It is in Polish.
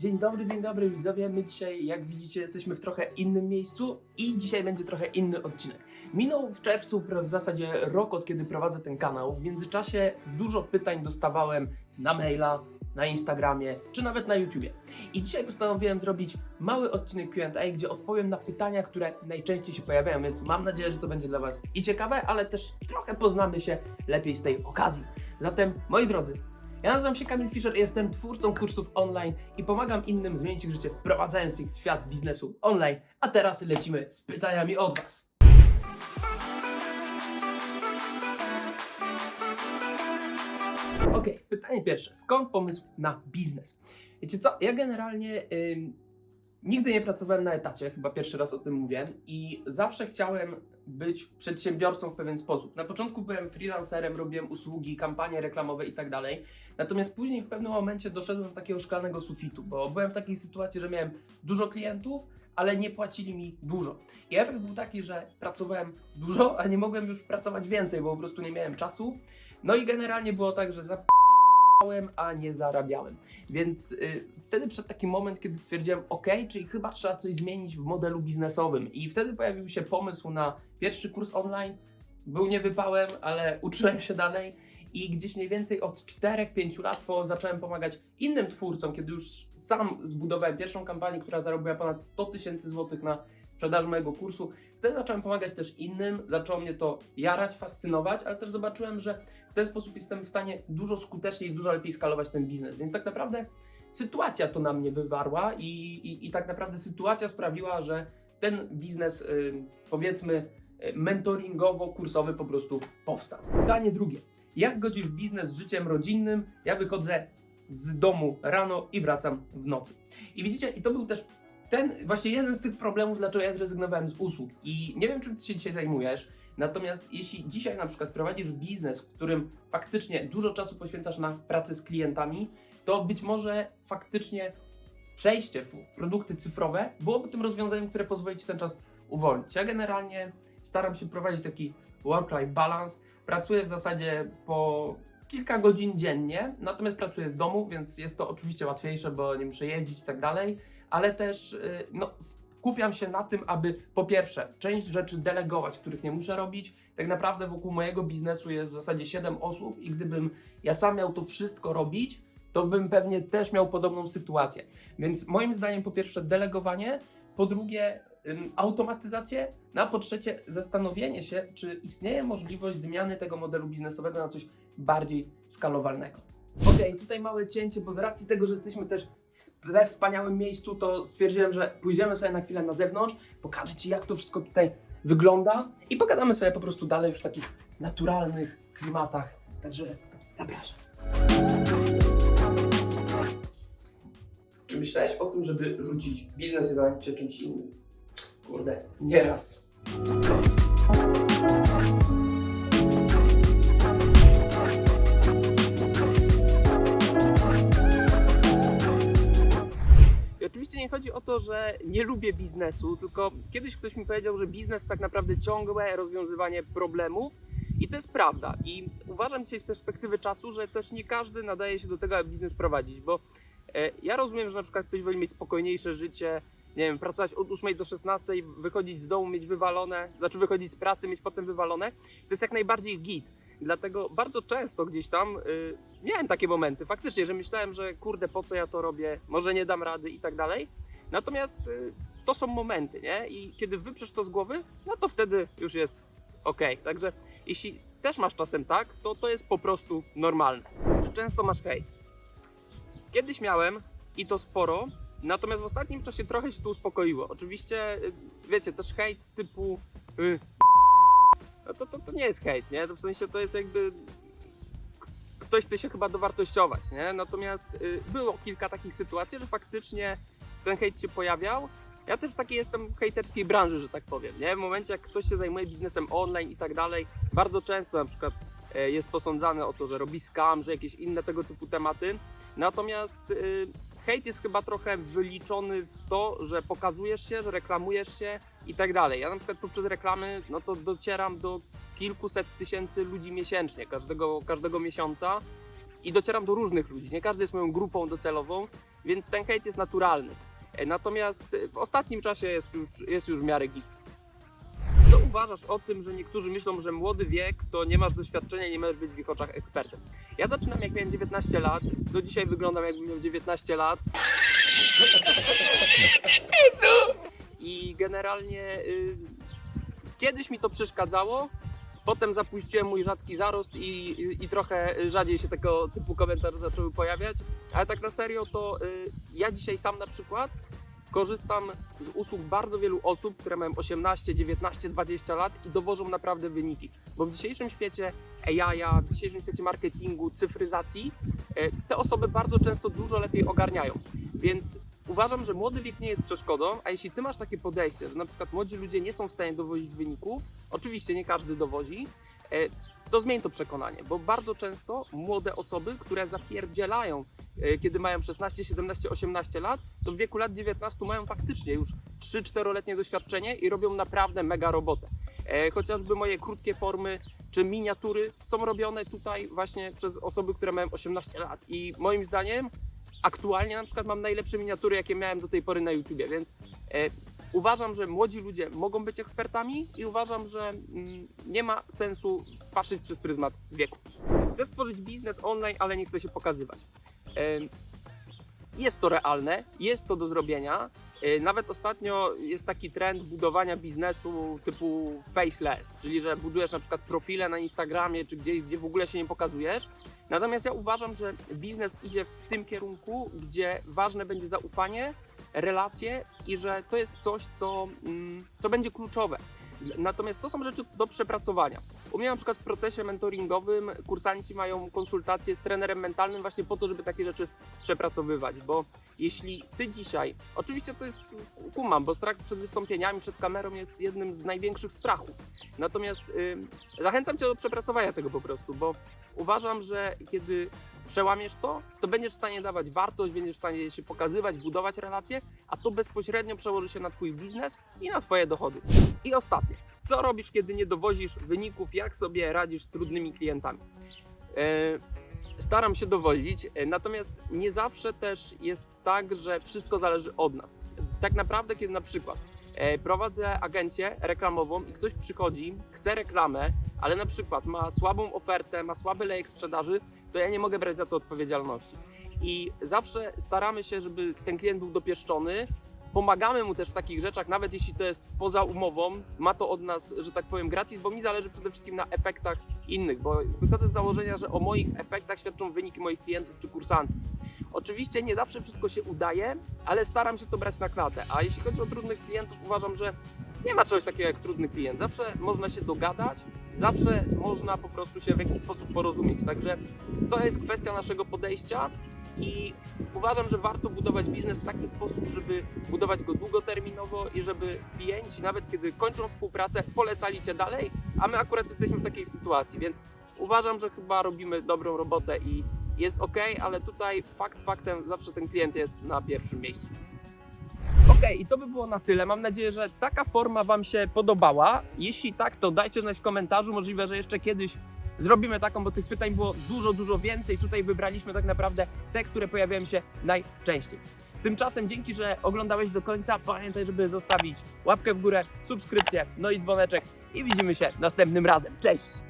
Dzień dobry, dzień dobry widzowie. My dzisiaj, jak widzicie, jesteśmy w trochę innym miejscu i dzisiaj będzie trochę inny odcinek. Minął w czerwcu w zasadzie rok od kiedy prowadzę ten kanał. W międzyczasie dużo pytań dostawałem na maila, na Instagramie czy nawet na YouTubie. I dzisiaj postanowiłem zrobić mały odcinek Q&A, gdzie odpowiem na pytania, które najczęściej się pojawiają, więc mam nadzieję, że to będzie dla Was i ciekawe, ale też trochę poznamy się lepiej z tej okazji. Zatem, moi drodzy, ja nazywam się Kamil Fischer, jestem twórcą kursów online i pomagam innym zmienić ich życie, wprowadzając ich w świat biznesu online. A teraz lecimy z pytaniami od Was. Okej, pytanie pierwsze. Skąd pomysł na biznes? Wiecie co, ja generalnie ym, nigdy nie pracowałem na etacie, chyba pierwszy raz o tym mówię i zawsze chciałem być przedsiębiorcą w pewien sposób. Na początku byłem freelancerem, robiłem usługi, kampanie reklamowe i tak dalej. Natomiast później w pewnym momencie doszedłem do takiego szklanego sufitu, bo byłem w takiej sytuacji, że miałem dużo klientów, ale nie płacili mi dużo. I efekt był taki, że pracowałem dużo, a nie mogłem już pracować więcej, bo po prostu nie miałem czasu. No i generalnie było tak, że zapałem, a nie zarabiałem. Więc y, wtedy przyszedł taki moment, kiedy stwierdziłem, ok, czyli chyba trzeba coś zmienić w modelu biznesowym. I wtedy pojawił się pomysł na pierwszy kurs online. Był niewypałem, ale uczyłem się dalej. I gdzieś mniej więcej od 4-5 lat po, zacząłem pomagać innym twórcom, kiedy już sam zbudowałem pierwszą kampanię, która zarobiła ponad 100 tysięcy złotych na sprzedaż mojego kursu. Wtedy zacząłem pomagać też innym, zaczęło mnie to jarać, fascynować, ale też zobaczyłem, że w ten sposób jestem w stanie dużo skuteczniej, dużo lepiej skalować ten biznes. Więc tak naprawdę sytuacja to na mnie wywarła i, i, i tak naprawdę sytuacja sprawiła, że ten biznes, y, powiedzmy, y, mentoringowo-kursowy po prostu powstał. Pytanie drugie. Jak godzisz biznes z życiem rodzinnym? Ja wychodzę z domu rano i wracam w nocy. I widzicie, i to był też ten, właśnie jeden z tych problemów, dlaczego ja zrezygnowałem z usług. I nie wiem, czym ty się dzisiaj zajmujesz, natomiast jeśli dzisiaj na przykład prowadzisz biznes, w którym faktycznie dużo czasu poświęcasz na pracę z klientami, to być może faktycznie przejście w produkty cyfrowe byłoby tym rozwiązaniem, które pozwoli ci ten czas uwolnić. Ja generalnie staram się prowadzić taki work-life balance. Pracuję w zasadzie po kilka godzin dziennie, natomiast pracuję z domu, więc jest to oczywiście łatwiejsze, bo nie muszę jeździć i tak dalej, ale też y, no, skupiam się na tym, aby po pierwsze część rzeczy delegować, których nie muszę robić. Tak naprawdę wokół mojego biznesu jest w zasadzie 7 osób i gdybym ja sam miał to wszystko robić, to bym pewnie też miał podobną sytuację. Więc moim zdaniem po pierwsze delegowanie, po drugie automatyzację, no a po trzecie zastanowienie się, czy istnieje możliwość zmiany tego modelu biznesowego na coś bardziej skalowalnego. Okej, tutaj małe cięcie, bo z racji tego, że jesteśmy też we wspaniałym miejscu, to stwierdziłem, że pójdziemy sobie na chwilę na zewnątrz, pokażę Ci jak to wszystko tutaj wygląda i pogadamy sobie po prostu dalej w takich naturalnych klimatach. Także zapraszam. Czy myślałeś o tym, żeby rzucić biznes i zająć się czymś innym? Kurde, nieraz. Nie chodzi o to, że nie lubię biznesu, tylko kiedyś ktoś mi powiedział, że biznes tak naprawdę ciągłe rozwiązywanie problemów. I to jest prawda. I uważam dzisiaj z perspektywy czasu, że też nie każdy nadaje się do tego, aby biznes prowadzić, bo e, ja rozumiem, że na przykład ktoś woli mieć spokojniejsze życie, nie wiem, pracować od 8 do 16, wychodzić z domu, mieć wywalone, znaczy wychodzić z pracy, mieć potem wywalone. To jest jak najbardziej git. Dlatego bardzo często gdzieś tam y, miałem takie momenty, faktycznie, że myślałem, że kurde, po co ja to robię, może nie dam rady i tak dalej. Natomiast y, to są momenty, nie? I kiedy wyprzesz to z głowy, no to wtedy już jest ok. Także jeśli też masz czasem tak, to to jest po prostu normalne. Czy często masz hejt? Kiedyś miałem i to sporo, natomiast w ostatnim czasie trochę się to uspokoiło. Oczywiście, y, wiecie, też hejt typu y, to, to, to nie jest hejt, nie? To w sensie to jest jakby ktoś chce się chyba dowartościować, nie? Natomiast y, było kilka takich sytuacji, że faktycznie ten hejt się pojawiał. Ja też w takiej jestem hejterskiej branży, że tak powiem, nie? W momencie jak ktoś się zajmuje biznesem online i tak dalej, bardzo często na przykład e, jest posądzany o to, że robi scam, że jakieś inne tego typu tematy. Natomiast y, hejt jest chyba trochę wyliczony w to, że pokazujesz się, że reklamujesz się i tak dalej. Ja na przykład poprzez reklamy, no to docieram do kilkuset tysięcy ludzi miesięcznie, każdego, każdego miesiąca i docieram do różnych ludzi. Nie każdy jest moją grupą docelową, więc ten hejt jest naturalny. E, Natomiast w ostatnim czasie jest już, jest już w miarę git. Uważasz o tym, że niektórzy myślą, że młody wiek to nie masz doświadczenia i nie możesz być w ich oczach ekspertem? Ja zaczynam jak miałem 19 lat, do dzisiaj wyglądam jakbym miał 19 lat. I generalnie y, kiedyś mi to przeszkadzało, potem zapuściłem mój rzadki zarost i, i, i trochę rzadziej się tego typu komentarze zaczęły pojawiać, ale tak na serio to y, ja dzisiaj sam na przykład korzystam z usług bardzo wielu osób, które mają 18, 19, 20 lat i dowożą naprawdę wyniki. Bo w dzisiejszym świecie AI, w dzisiejszym świecie marketingu, cyfryzacji, e, te osoby bardzo często dużo lepiej ogarniają. Więc uważam, że młody wiek nie jest przeszkodą, a jeśli ty masz takie podejście, że na przykład młodzi ludzie nie są w stanie dowozić wyników, oczywiście nie każdy dowozi, e, to zmień to przekonanie, bo bardzo często młode osoby, które zapierdzielają, e, kiedy mają 16, 17, 18 lat, to w wieku lat 19 mają faktycznie już 3-4-letnie doświadczenie i robią naprawdę mega robotę. E, Chociażby moje krótkie formy czy miniatury są robione tutaj właśnie przez osoby, które mają 18 lat i moim zdaniem aktualnie na przykład mam najlepsze miniatury, jakie miałem do tej pory na YouTubie, więc e, uważam, że młodzi ludzie mogą być ekspertami i uważam, że mm, nie ma sensu patrzeć przez pryzmat wieku. Chcę stworzyć biznes online, ale nie chcę się pokazywać. Jest to realne, jest to do zrobienia. E, Nawet ostatnio jest taki trend budowania biznesu typu faceless, czyli że budujesz na przykład profile na Instagramie czy gdzieś, gdzie w ogóle się nie pokazujesz. Natomiast ja uważam, że biznes idzie w tym kierunku, gdzie ważne będzie zaufanie, relacje i że to jest coś, co, mm, co będzie kluczowe. Natomiast to są rzeczy do przepracowania. U mnie na przykład w procesie mentoringowym kursanci mają konsultacje z trenerem mentalnym właśnie po to, żeby takie rzeczy przepracowywać, bo jeśli ty dzisiaj, oczywiście to jest kumam, bo strach przed wystąpieniami, przed kamerą jest jednym z największych strachów. Natomiast zachęcam cię do przepracowania tego po prostu, bo uważam, że kiedy przełamiesz to, to będziesz w stanie dawać wartość, będziesz w stanie się pokazywać, budować relacje, a to bezpośrednio przełoży się na twój biznes i na twoje dochody. I ostatnie, co robisz, kiedy nie dowozisz wyników, jak sobie radzisz z trudnymi klientami? E, staram się dowozić, e, natomiast nie zawsze też jest tak, że wszystko zależy od nas. Tak naprawdę, kiedy na przykład prowadzę agencję reklamową i ktoś przychodzi, chce reklamę, ale na przykład ma słabą ofertę, ma słaby lejek sprzedaży, to ja nie mogę brać za to odpowiedzialności. I zawsze staramy się, żeby ten klient był dopieszczony. Pomagamy mu też w takich rzeczach, nawet jeśli to jest poza umową, ma to od nas, że tak powiem, gratis, bo mi zależy przede wszystkim na efektach innych, bo wychodzę z założenia, że o moich efektach świadczą wyniki moich klientów czy kursantów. Oczywiście nie zawsze wszystko się udaje, ale staram się to brać na klatę. A jeśli chodzi o trudnych klientów, uważam, że nie ma czegoś takiego jak trudny klient. Zawsze można się dogadać, zawsze można po prostu się w jakiś sposób porozumieć. Także to jest kwestia naszego podejścia i uważam, że warto budować biznes w taki sposób, żeby budować go długoterminowo i żeby klienci, nawet kiedy kończą współpracę, polecali Cię dalej, a my akurat jesteśmy w takiej sytuacji, więc uważam, że chyba robimy dobrą robotę i jest ok, ale tutaj fakt faktem zawsze ten klient jest na pierwszym miejscu. Okej, i to by było na tyle. Mam nadzieję, że taka forma Wam się podobała. Jeśli tak, to dajcie znać w komentarzu. Możliwe, że jeszcze kiedyś zrobimy taką, bo tych pytań było dużo, dużo więcej. Tutaj wybraliśmy tak naprawdę te, które pojawiają się najczęściej. Tymczasem dzięki, że oglądałeś do końca. Pamiętaj, żeby zostawić łapkę w górę, subskrypcję, no i dzwoneczek. I widzimy się następnym razem. Cześć!